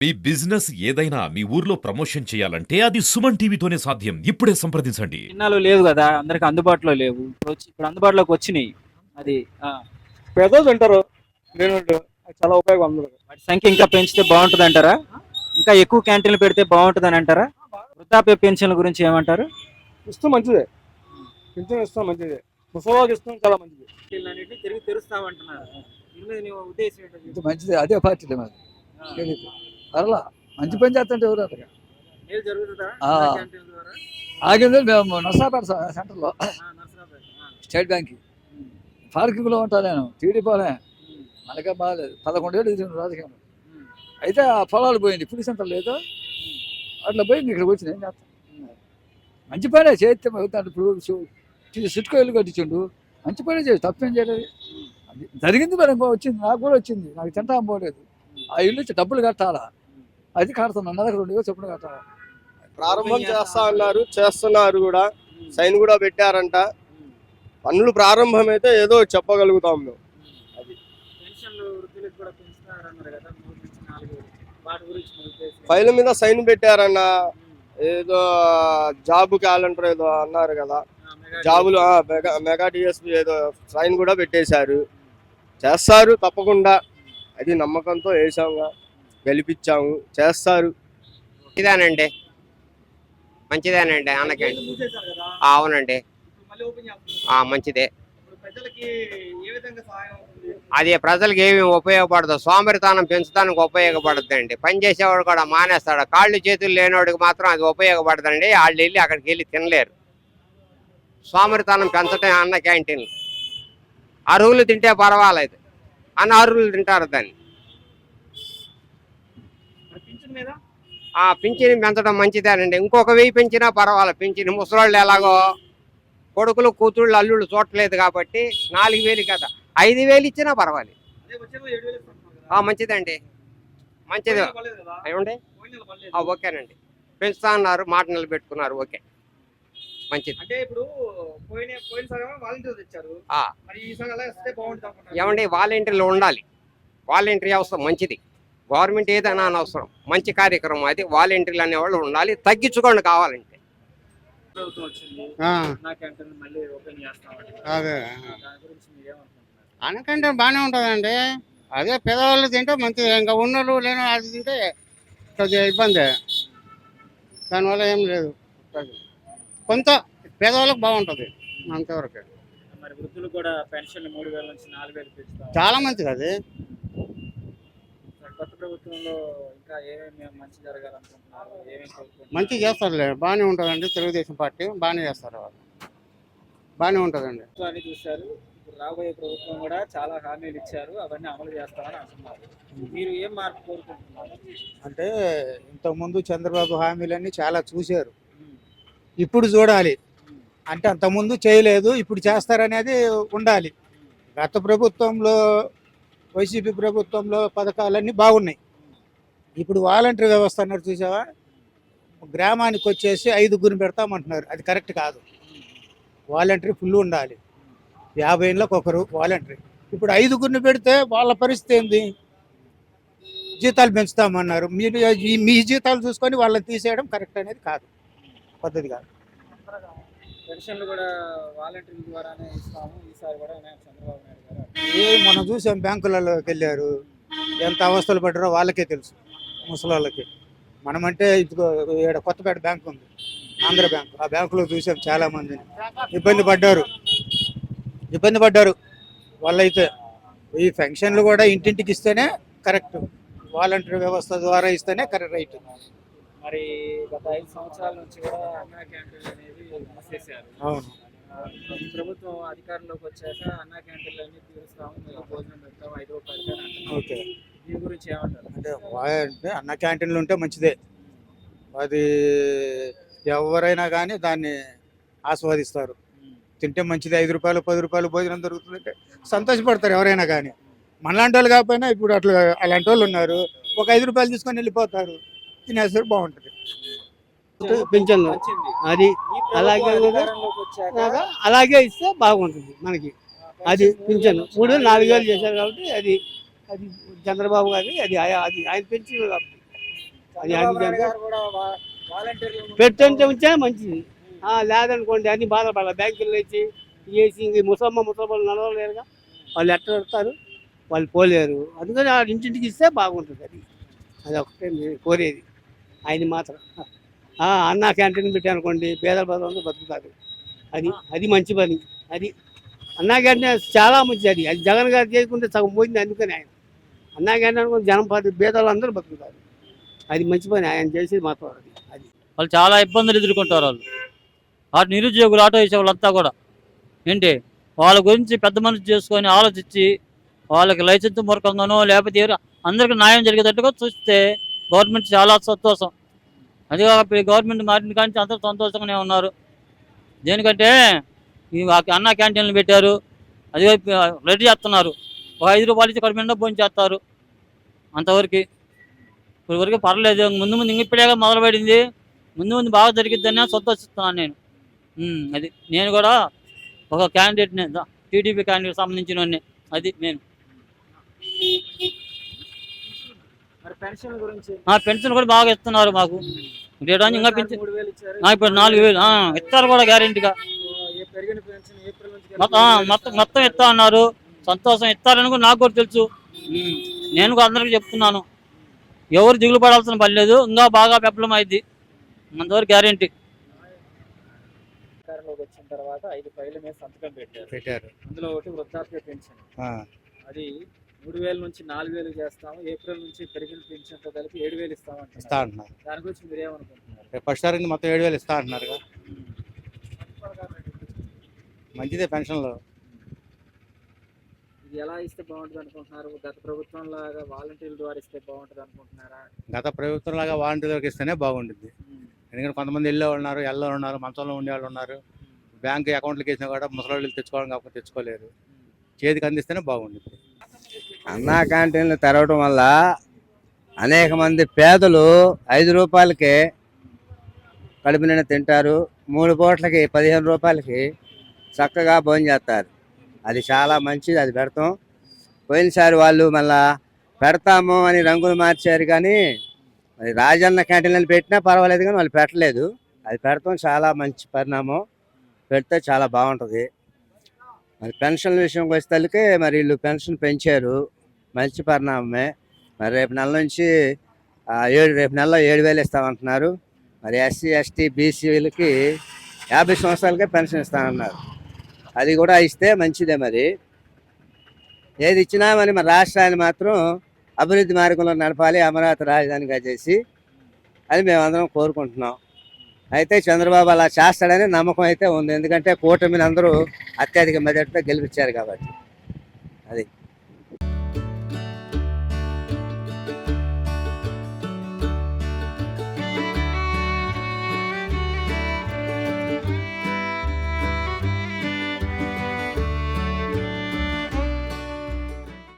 మీ business ఏదైనా మీ ఊర్లో promotion చేయాలంటే అది సుమన్ టీవీతోనే సాధ్యం. ఇప్పుడే సంప్రదించండి. చిన్నాలు లేవు కదా అందరికి అందుబాటులో లేవు. ఇప్పుడు వచ్చి ఇప్పుడు అందుబాటులోకి వచ్చినాయి. అది ఆ, పెద్దలు తింటారు నేను చాలా ఉపయోగం అందరూ వాటి సంఖ్య ఇంకా పెంచితే బాగుంటుంది అంటారా? ఇంకా ఎక్కువ క్యాంటీన్లు పెడితే బాగుంటుంది అని అంటారా? వృద్ధాప్య పెన్షన్ల గురించి ఏమంటారు? ఇష్టం మంచిదే. పింఛన్ ఇష్టం మంచిదే. ముసలివాళ్ళకి ఇష్టం చాలా మంచిది. తిరిగి తెరుస్తామంటున్నారు. దీని మీద నీ ఉద్దేశం ఏంటో మంచిది. అదే పార్టీలే మాది పర్లా మంచి పని చేస్తుంటే ఎవరు? ఆగింది మేము నర్సాపేట సెంటర్లో. State bank. పార్కింగ్లో ఉంటాను నేను. టీడీపీలోనే ఉమ్. మనకే బాగాలేదు పదకొండేళ్ళు ఇది రాజకీయం. అయితే ఆ పొలాలు పోయింది. పులి సెంటర్ లేదు. అట్లా పోయింది ఇక్కడికి వచ్చింది ఏం చేస్తాం. మంచి పనే చేస్తే అవుతాడు ఇప్పుడు సు- చి- సిట్కో ఇల్లు కట్టించుండు. మంచి పనే చేసి తప్పేం చేయలేదు. జరిగింది మరి. వచ్చింది. నాకు కూడా వచ్చింది. నాకు తింటా పోలేదు. ఆ ఇల్లు ఇచ్చి డబ్బులు కట్టాలా? అది కడుతున్నాను నెలకు రెండు వేలు చొప్పున ప్రారంభం చేస్తా అన్నారు చేస్తున్నారు కూడా. సైన్ కూడా పెట్టారంట. పనులు ప్రారంభం అయితే ఏదో చెప్పగలుగుతాం మేము. ఫైల్ మీద సైన్ పెట్టారన్న ఏదో జాబ్ క్యాలెండర్ ఏదో అన్నారు కదా. జాబులు మెగా మెగా డిఎస్పి ఏదో సైన్ కూడా పెట్టేశారు. చేస్తారు తప్పకుండా. అది నమ్మకంతో వేసాము గెలిపించాము చేస్తారు. మంచిదేనండి. మంచిదేనండి అన్నకండి అవునండి. మంచిదే. అది ప్రజలకి అది ప్రజలకు ఏమి ఉపయోగపడదు. సోమరితనం పెంచడానికి ఉపయోగపడుతుందండి. పని చేసేవాడు కూడా మానేస్తాడు. కాళ్ళు చేతులు లేనివాడికి మాత్రం అది ఉపయోగపడదండి. వాళ్ళు వెళ్ళి అక్కడికి వెళ్ళి తినలేరు. సోమరితనం పెంచడం అన్న క్యాంటీన్. అరువులు తింటే పర్వాలేదు. అన్న అరువులు తింటారు దాన్ని. మీద? ఆ పింఛని పెంచడం మంచిదేనండి. ఇంకొక వెయ్యి పెంచినా పర్వాలేదు పింఛని ముసలోళ్ళు ఎలాగో కొడుకులు కూతుళ్ళు అల్లుళ్ళు చూడట్లేదు కాబట్టి నాలుగు వేలు కదా. ఐదు వేలు ఇచ్చినా పర్వాలేదు. మంచిదండి. మంచిది. ఏమండి? ఓకేనండి. పెంచుతా అన్నారు మాట నిలబెట్టుకున్నారు. ఓకే. మంచిది. అంటే ఇప్పుడు. ఏమండి? వాలంటీర్లు ఉండాలి. వాలంటీర్ వ్యవస్థ మంచిది. గవర్నమెంట్ ఏదైనా అనవసరం మంచి కార్యక్రమం అది వాలంటీర్లు అనేవాళ్ళు ఉండాలి తగ్గించుకోండి కావాలంటే. అదే. అనకంటే బాగానే ఉంటుందండి. అదే పేదవాళ్ళు తింటే మంచిది ఇంకా ఉన్నోళ్ళు లేని అది తింటే కొద్దిగా ఇబ్బంది. దానివల్ల ఏం లేదు. కొంత పేదవాళ్ళకి బాగుంటుంది అంతవరకు. చాలా మంచిది అది. ప్రభుత్వంలో ఇంకా ఏమేమి మంచి జరగాలనుకుంటున్నారు? ఏమేమి? మంచి చేస్తారులే. బాగానే ఉంటుందండి. తెలుగుదేశం పార్టీ బాగానే చేస్తారు వాళ్ళు. బాగానే ఉంటుందండి. చూశారు. రాబోయే ప్రభుత్వం కూడా చాలా హామీలు ఇచ్చారు. అవన్నీ అమలు చేస్తామని అంటున్నారు. మీరు ఏం మార్పు కోరుకుంటున్నారు? అంటే ఇంతకుముందు చంద్రబాబు హామీలన్నీ చాలా చూశారు. ఇప్పుడు చూడాలి. అంటే అంతకుముందు చేయలేదు. ఇప్పుడు చేస్తారనేది ఉండాలి. గత ప్రభుత్వంలో వైసీపీ ప్రభుత్వంలో పథకాలన్నీ బాగున్నాయి. ఇప్పుడు వాలంటరీ వ్యవస్థ అన్నారు చూసావా? గ్రామానికి వచ్చేసి ఐదుగురిని పెడతామంటున్నారు. అది కరెక్ట్ కాదు. వాలంటరీ ఫుల్ ఉండాలి. యాభై ఏళ్ళకి ఒకరు వాలంటరీ. ఇప్పుడు ఐదుగురిని పెడితే వాళ్ళ పరిస్థితి ఏంది? జీతాలు పెంచుతామన్నారు. మీరు మీ జీతాలు చూసుకొని వాళ్ళని తీసేయడం కరెక్ట్ అనేది కాదు. పద్ధతి కాదు. పెన్షన్లు కూడా వాలంటీర్ల ద్వారానే ఇస్తాము. ఈసారి కూడా చంద్రబాబు నాయుడు ఏ మనం చూసాం బ్యాంకులలోకి వెళ్ళారు. ఎంత అవస్థలు పడ్డారో వాళ్ళకే తెలుసు. ముసలి మనమంటే ఇదిగో ఈడ కొత్తపేట బ్యాంక్ ఉంది. ఆంధ్ర బ్యాంక్. ఆ బ్యాంకులో చూసాం చాలా మందిని ఇబ్బంది పడ్డారు. ఇబ్బంది పడ్డారు. వాళ్ళైతే ఈ పెన్షన్లు కూడా ఇంటింటికి ఇస్తేనే కరెక్ట్. వాలంటీర్ వ్యవస్థ ద్వారా ఇస్తేనే కరెక్ట్ రైట్. మరి గత ఐదు సంవత్సరాల నుంచి కూడా మూసేశారు. అవును. ఈ ప్రభుత్వం అధికారంలోకి వచ్చాక అన్నా క్యాంటీన్లు అన్ని తీరుస్తాము మీకు భోజనం పెడతాము ఐదు రూపాయలు. ఓకే. దీని గురించి ఏమంటారు? అంటే అంటే అన్న క్యాంటీన్లు ఉంటే మంచిదే. అది ఎవరైనా కానీ దాన్ని ఆస్వాదిస్తారు. తింటే మంచిది ఐదు రూపాయలు పది రూపాయలు భోజనం దొరుకుతుందంటే సంతోషపడతారు ఎవరైనా కానీ. మనలాంటి వాళ్ళు కాకపోయినా ఇప్పుడు అట్లా అలాంటి వాళ్ళు ఉన్నారు. ఒక ఐదు రూపాయలు తీసుకొని వెళ్ళిపోతారు. తినేసరికి బాగుంటుంది. పింఛన్ అది అలాగే కూడా అలాగే ఇస్తే బాగుంటుంది మనకి. అది పింఛన్. మూడు నాలుగు వేలు చేశారు కాబట్టి అది అది చంద్రబాబు గారి అది అది ఆయన పెంచింది కాబట్టి. అది ముందు పెట్టంటే ఉంటే మంచిది. లేదనుకోండి అన్ని బాధపడాలి బ్యాంకుల్లో ఇచ్చి చేసి ఇంక ముసమ్మ ముసమ్మలు నడవలేరుగా. వాళ్ళు ఎట్ట పెడతారు వాళ్ళు పోలేరు. అందుకని ఆ ఇంటింటికి ఇస్తే బాగుంటుంది అది. అది ఒకటే కోరేది. ఆయన మాత్రం. అన్న క్యాంటీన్ పెట్టానుకోండి పేదల బతుకులు బతుకుతారు. అది అది మంచి పని. అది అన్నా క్యాంటీన్ చాలా మంచిది అది. అది జగన్ గారు చేసుకుంటే సగం పోయింది అందుకని ఆయన. అన్నా క్యాంటీన్ అనుకుని జనం పది పేదలు అందరూ బతుకుతారు. అది మంచి పని ఆయన చేసేది మాత్రం అది. అది. వాళ్ళు చాలా ఇబ్బందులు ఎదుర్కొంటారు వాళ్ళు. ఆ నిరుద్యోగులు ఆటో వేసే వాళ్ళంతా కూడా. ఏంటి? వాళ్ళ గురించి పెద్ద మనసు చేసుకొని ఆలోచించి వాళ్ళకి లైసెన్స్ మూర్ఖంగానో లేకపోతే అందరికీ న్యాయం జరిగేటట్టుగా చూస్తే గవర్నమెంట్ చాలా సంతోషం. అది గవర్నమెంట్ మారిన కానీ అందరూ సంతోషంగానే ఉన్నారు. దేనికంటే అన్న క్యాంటీన్లు పెట్టారు. అది రెడీ చేస్తున్నారు. ఒక ఐదు రూపాయలు ఇచ్చి కడుపు భోజనం చేస్తారు. అంతవరకు ఇప్పుడు వరకు పర్లేదు. ముందు ముందు ఇంక ఇప్పుడే మొదలుపడింది. ముందు ముందు బాగా జరిగిద్దని సంతోషిస్తున్నాను నేను. అది నేను కూడా ఒక క్యాండిడేట్ టీడీపీ క్యాండిడేట్ సంబంధించిన అది నేను. మరి పెన్షన్ గురించి? ఆ పెన్షన్ కూడా బాగా ఇస్తున్నారు మాకు. ఇంకా పెంచి ఇప్పుడు నాలుగు వేలు ఆ, ఇస్తారు కూడా గ్యారెంటీగా. ఏ పెరిగిన పెన్షన్ ఏప్రిల్ నుంచి మొత్తం ఆ, మొత్తం మొత్తం ఇస్తా అన్నారు. సంతోషం ఇస్తారని కూడా నాకు కూడా తెలుసు. నేను కూడా అందరికీ చెప్తున్నాను. ఎవరు దిగులు పడాల్సిన పని లేదు. ఇంకా బాగా పెప్పలం అయింది. అంతవరకు గ్యారెంటీ. అధికారంలోకి వచ్చిన తర్వాత ఐదు ఫైళ్ళ మీద సంతకం పెట్టారు. పెట్టారు. అందులో ఒకటి వృద్ధాప్య పెన్షన్. ఆ, అది మూడు వేల నుంచి నాలుగు వేలు చేస్తాము ఏప్రిల్ నుంచి పెరిగిన పెన్షన్తో కలిపి ఏడు వేలు ఇస్తా ఇస్తామంటున్నారు అంటున్నారు. దాని గురించి మీరు ఏమనుకుంటున్నారు? రేపు ఫస్ట్ తారీఖు మొత్తం ఏడు వేలు ఇస్తా అంటున్నారుగా. మంచిదే పెన్షన్లు. ఇది ఎలా ఇస్తే బాగుంటుంది అనుకుంటున్నారు? గత ప్రభుత్వం లాగా వాలంటీర్ల ద్వారా ఇస్తే బాగుంటుంది అనుకుంటున్నారా? గత ప్రభుత్వం లాగా వాలంటీర్లకు ఇస్తేనే బాగుంటుంది. ఎందుకంటే కొంతమంది వెళ్ళే ఉన్నారు ఎల్లో ఉన్నారు మంచంలో ఉండేవాళ్ళు ఉన్నారు. బ్యాంక్ అకౌంట్లకి వేసినా కూడా ముసలి తెచ్చుకోవడం కాకపోతే తెచ్చుకోలేరు. చేతికి అందిస్తేనే బాగుంటుంది. అన్నా క్యాంటీన్లు తెరవడం వల్ల అనేక మంది పేదలు ఐదు రూపాయలకి కడుపు నిండా తింటారు. మూడు పూట్లకి పదిహేను రూపాయలకి చక్కగా భోజనం చేస్తారు. అది చాలా మంచిది అది పెడతాం. పోయినసారి వాళ్ళు మళ్ళా పెడతాము అని రంగులు మార్చారు కానీ మరి రాజన్న క్యాంటీన్లు పెట్టినా పర్వాలేదు కానీ వాళ్ళు పెట్టలేదు. అది పెడతాం చాలా మంచి పరిణామం. పెడితే చాలా బాగుంటుంది. మరి పెన్షన్ విషయంకి వచ్చేసరికి మరి వీళ్ళు పెన్షన్ పెంచారు. మంచి పరిణామమే. మరి రేపు నెల నుంచి ఏడు రేపు నెలలో ఏడు వేలు ఇస్తామంటున్నారు. మరి ఎస్సీ ఎస్టీ బీసీలకి యాభై సంవత్సరాలకే పెన్షన్ ఇస్తానన్నారు. అది కూడా ఇస్తే మంచిదే మరి. ఏది ఇచ్చినా మరి మన రాష్ట్రాన్ని మాత్రం అభివృద్ధి మార్గంలో నడపాలి అమరావతి రాజధానిగా చేసి అని మేమందరం కోరుకుంటున్నాం. అయితే చంద్రబాబు అలా చేస్తాడని నమ్మకం అయితే ఉంది. ఎందుకంటే కూటమిని అందరూ అత్యధిక మెజార్టీతో గెలిపించారు కాబట్టి. అది.